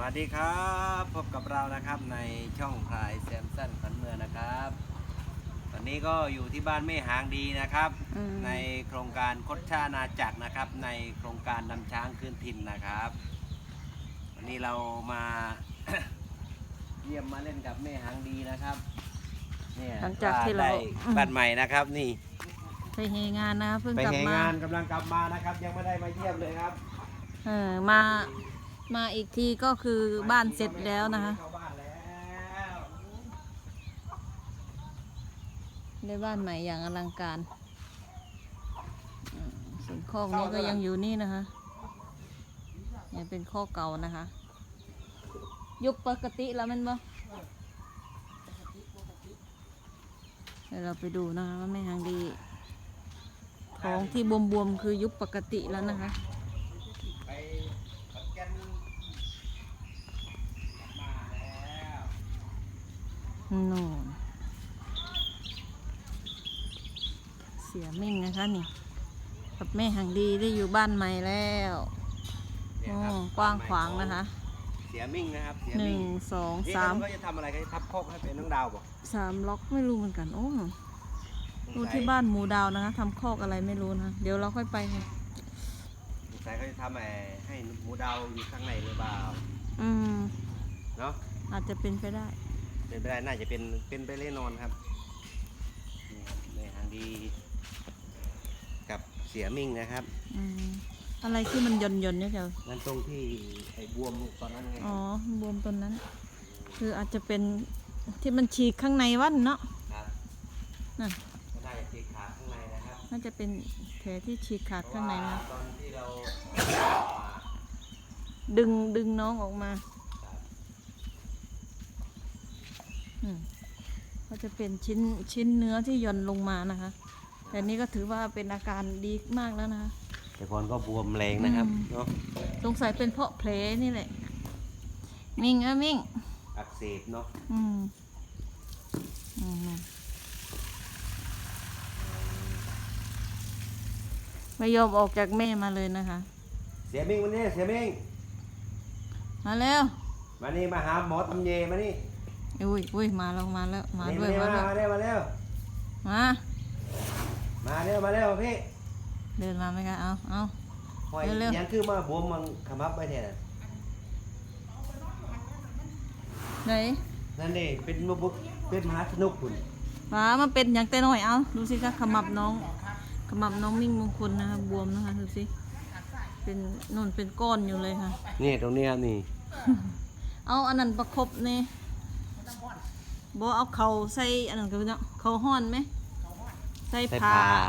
วัสดีครับ พบกับเรานะครับในช่องพลายแซมสันขันเมืองนะครับ ตอนนี้ก็อยู่ที่บ้านแม่หางดีนะครับ อืม ในโครงการคดชานาจักรนะครับ ในโครงการนำช้างคืนถิ่นนะครับ วันนี้เรามา เยี่ยมมาเล่นกับแม่หางดีนะครับ เนี่ยหลังจากที่เราได้บ้านใหม่นะครับ นี่ไปเฮงานนะเพิ่งไปกลับแห่มางานกำลังกลับมานะครับ ยังไม่ได้มาเยี่ยมเลยครับ เออมา มาอีกทีก็คือบ้านเสร็จแล้วนะคะได้บ้านใหม่อย่างอลังการส่วนคอกนี้ก็ยังอยู่นี่นะคะยังเป็นคอกเก่านะคะ ยุคปกติแล้วมันบ่เดี๋ยวเราไปดูนะคะว่าแม่หางดีท้องที่บวมๆคือยุคปกติแล้วนะคะ ไปขอนแก่นมาแล้ว นู่นเสียมิ่งนะคะนี่ กับแม่หังดีได้อยู่บ้านใหม่แล้วเนี่ยโอ้ครับกว้างขวางนะคะ เสียมิ่งนะครับเสียหนึ่มิ่งงสองนี่สามเขาจะทำอะไรเขาจะทับโคกให้เป็นน้องดาวบอกสามล็อกไม่รู้เหมือนกัน โอ้ดูที่บ้านหมูดาวนะคะทำคอกอะไรไม่รู้นะ เดี๋ยวเราค่อยไปค่ะสงสัยเขาจะทำไอ้ให้หมูดาวอยู่ข้างในหรือเปล่า อืม เนาะอาจจะเป็นไปได้ เป็นไปได้น่าจะเป็นเป็นไปเล่นนอนครับนี่ครับในทางดีกับเสียมิ่งนะครับ อืมอะไรที่มันหย่อนหย่อนๆเนี่ยเจ้านั่นตรงที่ไอ้บวมตอนนั้นไงอ๋อบวมตรงนั้น คืออาจจะเป็นที่มันฉีกข้างในวันเนาะครับนั่นก็ได้ตีขาข้างในนะครับน่าจะเป็นแผลที่ฉีกขาดข้างในนะตอนที่เรา ดึงดึงน้องออกมาอืม ก็จะเป็นชิ้นชิ้นเนื้อที่หย่อนลงมานะคะ แต่นี่ก็ถือว่าเป็นอาการดีมากแล้วนะคะแต่พรก็บวมแรงนะครับอืมเนาะสงสัยเป็นเพราะแผลนี่แหละ มิงเออมิงอักเสบเนาะอืมอืมไม่ยอมออกจากแม่มาเลยนะคะ เสียมิ่งวันนี้เสียมิ่งมาแล้วมานี่มาหาหมอตำเยมานี่ อุ้ยอุ้ยมาแล้วมาแล้วมานี่ด้วยมามาด้วยมาเร็วมาเร็วมามาเร็วมาเร็วพี่เดินมาไหมคะเอาเอาหอยเร็วๆยังคือมาบวมมันขมับไปแทนไหนนั่นนี่เป็นมบุกเป็นมหาสนุกคุณป้ามันเป็นอย่างแต่น้อยเอาดูสิคะขมับน้องขมับน้องมิ่งมงคลนะคะบวมนะคะดูสิเป็นนุ่นเป็นก้อนอยู่เลยค่ะนี่ตรงนี้ครับนี่ เอาอันนั้นประคบนี่ บอเอาเข่าใส่อันนั้นก็เนาะเข่าห้อนไหมใส่ใส่ผ้าผ้า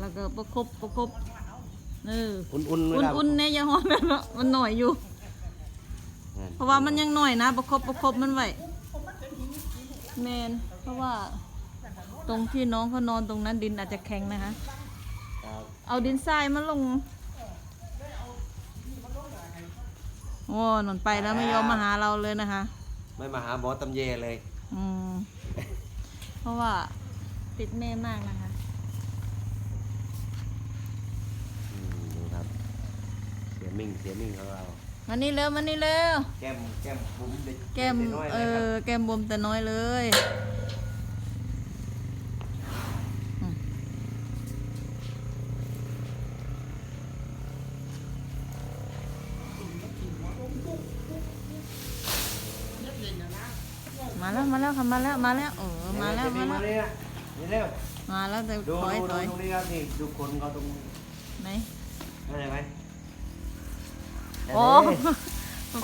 แล้วก็ประคบประคบเอออุ่นๆเวลาอุ่นๆเนี่ยอย่าห้อนเนาะมันหน่อยอยู่ เพราะว่ามันยังหน่อยนะประคบประคบมันไว้แมนเพราะว่าตรงที่น้องเขานอนตรงนั้นดินอาจจะแข็งนะคะ ครับเอาดินทรายมาลงโอ้หนนไปแล้วไม่ยอมมาหาเราเลยนะคะ ไม่มาหาหมอตำเยเลย อืม เพราะว่าติดแม่มากนะคะ อืมดูครับ เสียมิ่งเสียมิ่งของเรามานี่เร็วมานี่เร็วแก้มแก้มบุ๋มเด็กแก้มด็น้อยเอเลยครับอแก้มบวมแต่น้อยเลย มาแล้วมาแล้วค่ะมาแล้วมาแล้วเออมาแล้วมาแล้วนี่นะนี่เร็วมาแล้วแต่ดูถอยดูถดูอยตรงนี้ครับนี่ดูคนเขาตรงไหนนั่นเห็นไหมโอ้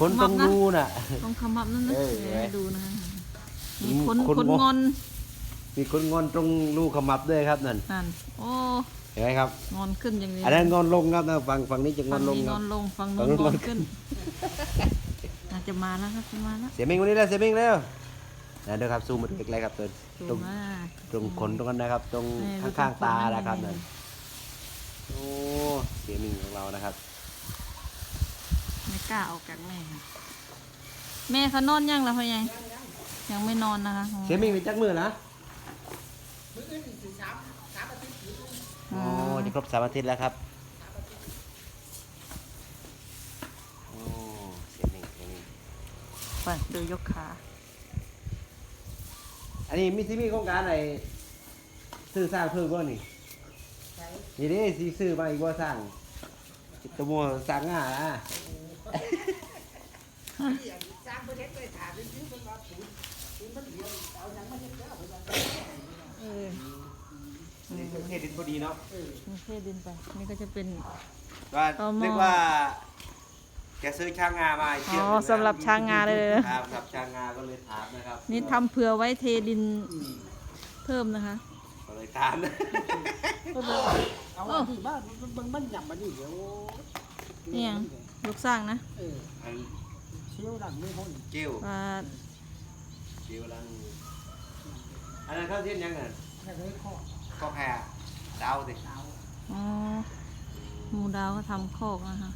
คนตรงนะรูน่ะตรงขมับนั่นนะเออเดี๋ยวให้ดูนะมีอืมคนคนคนงองอน มีคนงอนตรงรูขมับด้วยครับนั่นนั่นโอ้เห็นไหมครับงอนขึ้นอย่างนี้อันนั้นงอนลงครับนะฝั่งฝั่งนี้จะงอฝั่นงลงนี้คงรัอบนลงฝั่งฝั่นู้งนนู้นงอนงอนขึ้นอาจจะมาแล้วครับจะมาแล้วเสียมิงวันนี้แล้วเสียมิงแล้ว นะเดี๋ยวครับซูมมาดูใกล้ๆครับตัวสูตรงงมากตรงขนตรงนั้นนะครับ ตรงนี่ดูข้างๆตาตรงขนนะครับนี่นั่นโอ้เสียมิงของเรานะครับไม่กล้าออกจากแม่ค่ะแม่เขานอนยังล่ะพ่อใหญ่ยังไม่นอนนะคะเสียมิงมีจักมือนะอืโอ้มจะครบสามอาทิตย์แล้วครับโอ้เสียมิงเสียมิงไปดูยกขา อันนี้มีที่มีโครงการอะไรซื้อสร้างเพิ่มบ่นี่นี่เด้สิซื้อมาอีกบ่สร้างตัวมัวสร้างง่านะเออนี่เครื่องเทศดินพอดีเนาะมีเทดินไปนี่ก็จะเป็นว่าต่อหม้อเรียกว่า แกซื้อช้างงามาอีกเชืกอ๋อนึ่งนะสำหรับช้างงาเลยนะครับสำหรับช้างงาก็เลยถามนะครับนี่ทำเผื่อไว้เทดินเพิ่มนะคะ ก็เลยถามนะ เอาอันนี้บ้านมันมันหยับมานี่เดี๋ยวนี่ยังยกสร้างนะเอออันเชี่ยวหลังไม่พ้นเจียวว่าเจียวลังอันนั้นเข้าเทียนยังไงแค่เลยข้อก็แพ้ดาวสิดาวอ๋อหมูดาวก็ทำคอกนะคะ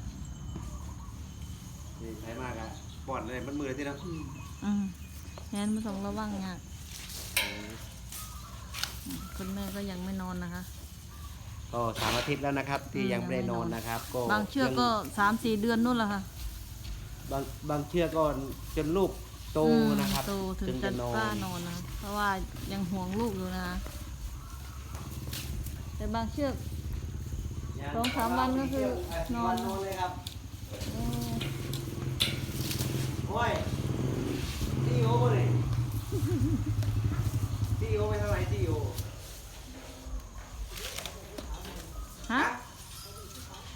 นี่ใช้มากอะบ่อนเลยมันมือที่เนาะอืมอืมงั้นไม่ต้องระวังงากอืมคุณแม่ก็ยังไม่นอนนะคะ ก็สามอาทิตย์แล้วนะครับ ที่อืมยังไม่ได้ยังไม่นนออนนนะครับ ก็บางเชือกก็สามสี่เดือนนู่นแหละค่ะ บางบางเชือกก็จนลูกโตอืมนะครับโตถึงจะกล้านอนนะ เพราะว่ายังห่วงลูกอยู่นะคะแต่บางเชือกสองสามวันก็คือนอนนอนเลยครับเออ โอ้ยซีโอบ่เลยซีโอไปทางไหนซีโอฮะ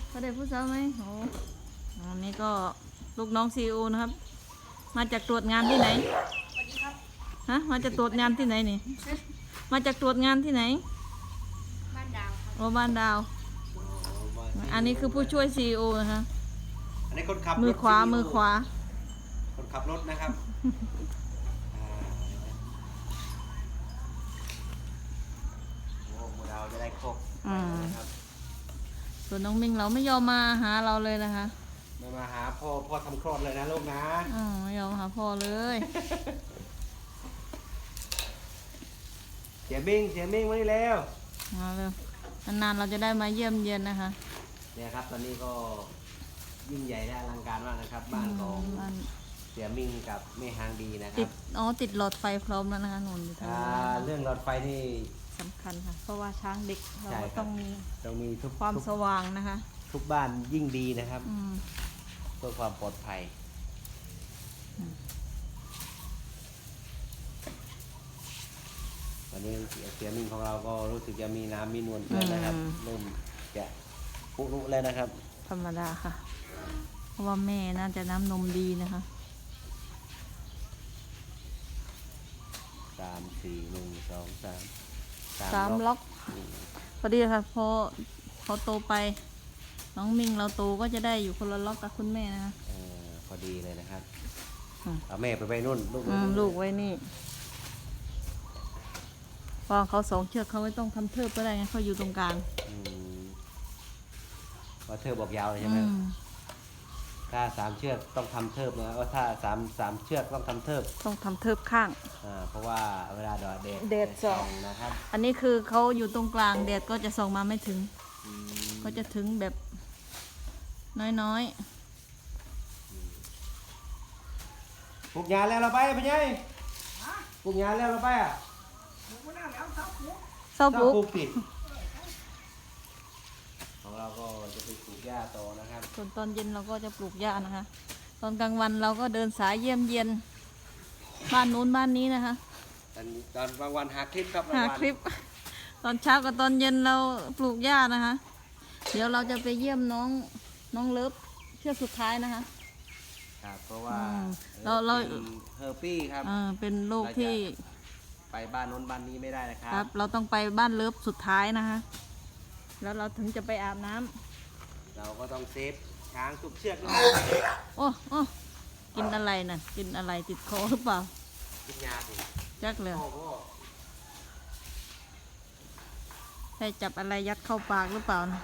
เขาได้ผู้สาวไหมโอ้อันนี้ก็ลูกน้องซีอนะครับ มาจากตรวจงานที่ไหนฮะมาจากตรวจงานที่ไหนนี่ มาจากตรวจงานที่ไหน บ้านดาวครับโอบ้านดาว อันนี้คือผู้ช่วยซีอนะคะอันนี้คนขับมือรถขวา CEO มือขวา คนขับรถนะครับอ่าโอ้โหเราจะได้ครบอืม นะครับส่วนน้องมิงเราไม่ยอมมาหาเราเลยนะคะไม่มาหาพ่อพ่อทำคลอดเลยนะลูกนะอ๋อไม่ยอมหาพ่อเลยเสียบิ้งเสียบิ้งมานี่แล้ว มาเลยนานๆเราจะได้มาเยี่ยมเยียนนะคะเนี่ยครับตอนนี้ก็ยิ่งใหญ่และอลังการมากนะครับ บ้านของบ้านเสียมิ่งกับแม่ฮางดีนะคติรัดบอ๋อติดหลอดไฟพร้อมแล้วนะคะหนุนอยู่ทางอ่านู้นเรื่องหลอดไฟนี่ สำคัญค่ะ เพราะว่าช้างเด็กเราใช่ก็ครับ ต้องมีต้องมีทุกความทุกสว่างนะคะทุกบ้านยิ่งดีนะครับ อืมเพื่อความปลอดภัยอืมตอนนี้เสียมิ่งของเราก็รู้สึกจะมีน้ำมีนวลเกินนะครับ เริ่มจะปุรุแล้วนะครับ ธรรมดาค่ะ เพราะว่าแม่น่าจะน้ำนมดีนะคะ สามสี่หนึ่งสองสามสามล็อกอืมพอดีค่ะพอพอโตไป น้องมิงเราโตก็จะได้อยู่คนละล็อกกับคุณแม่นะคะเออพอดีเลยนะครับอืมเอาแม่ไปไปนู่นลูกอืมลูกไว้นี่เพอเขาสองเชือกเขาไม่ต้องทำเทิบก็ได้ไงเขาอยู่ตรงกลางอืมว่าเธอบอกยาวเลยใช่อืไหมม ถ้าสามเชือกต้องทำเทิบนะว่าถ้าสามสามเชือกต้องทำเทิบต้องทำเทิบข้าง อ่าเพราะว่าเวลาดอดแดดแดดส่อง นะครับอันนี้คือเขาอยู่ตรงกลางแดดก็จะส่องมาไม่ถึง อืมก็จะถึงแบบน้อยปลูกยาแล้วเราไปไปยัยปลูกยาแล้วเราไปอะมันน่าแล้วครับเนี่ยๆเศร้าปุ๊บปลูกสิของ เราก็จะไปปลูกหญ้าต่อนะครับ ส่วนตอนเย็นเราก็จะปลูกหญ้านะคะ ตอนกลางวันเราก็เดินสายเยี่ยมเยียนบ้านนู้นบ้านนี้นะคะตอนตอนบางวันหาคลิปครับหาบางวันคลิป ตอนเช้ากับตอนเย็นเราปลูกหญ้านะคะ เดี๋ยวเราจะไปเยี่ยมน้องน้องเลิฟเชือกสุดท้ายนะคะครับเพราะว่าอืมเราเราเฮอร์ปี้ครับเออเป็นโรคที่ไปบ้านโน้นบ้านนี้ไม่ได้นะครัครับ เราต้องไปบ้านเลิฟสุดท้ายนะคะ แล้วเราถึงจะไปอาบน้ำเราก็ต้องเซฟช้างทุกเชือกนะโอ้โอ้กินอะไรน่ะ กินอะไรติดคอหรือเปล่า กินยาสิจักเลยโอ้โหใช่จับอะไรยัดเข้าปากหรือเปล่านะ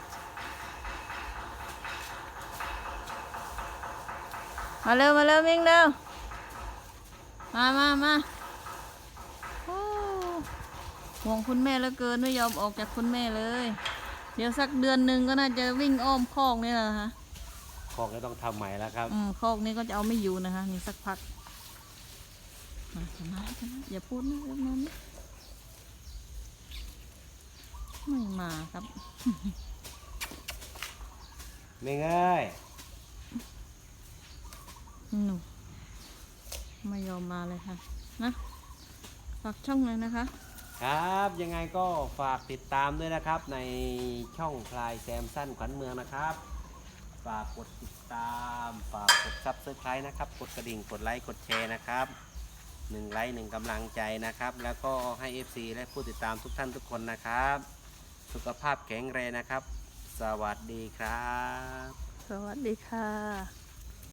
มาเร็วมาเร็วมิงเร็วมามามาโอ้ห่วงคุณแม่เหลือเกินไม่ยอมออกจากคุณแม่เลย เดี๋ยวสักเดือนหนึ่งก็น่าจะวิ่งอ้อมคอกนี่แหละนะคะของก็ต้องทำใหม่แล้วครับ อืมคอกนี้ก็จะเอาไม่อยู่นะคะนี่สักพักมาชนะชนะอย่าพูดนะเรื่องนั้นไม่มาครับ ไม่ง่ายหนูไม่ยอมมาเลยค่ะ นะฝากช่องเลยนะคะ ครับ ยังไงก็ฝากติดตามด้วยนะครับ ในช่องพลายแซมสั้นขวัญเมืองนะครับ ฝากกดติดตาม ฝากกดซับสไครต์นะครับ กดกระดิ่งกดไลค์กดแชร์นะครับหนึ่งไลค์หนึ่งกำลังใจนะครับ แล้วก็ให้ FC และผู้ติดตามทุกท่านทุกคนนะครับ สุขภาพแข็งแรงนะครับ สวัสดีครับ สวัสดีค่ะ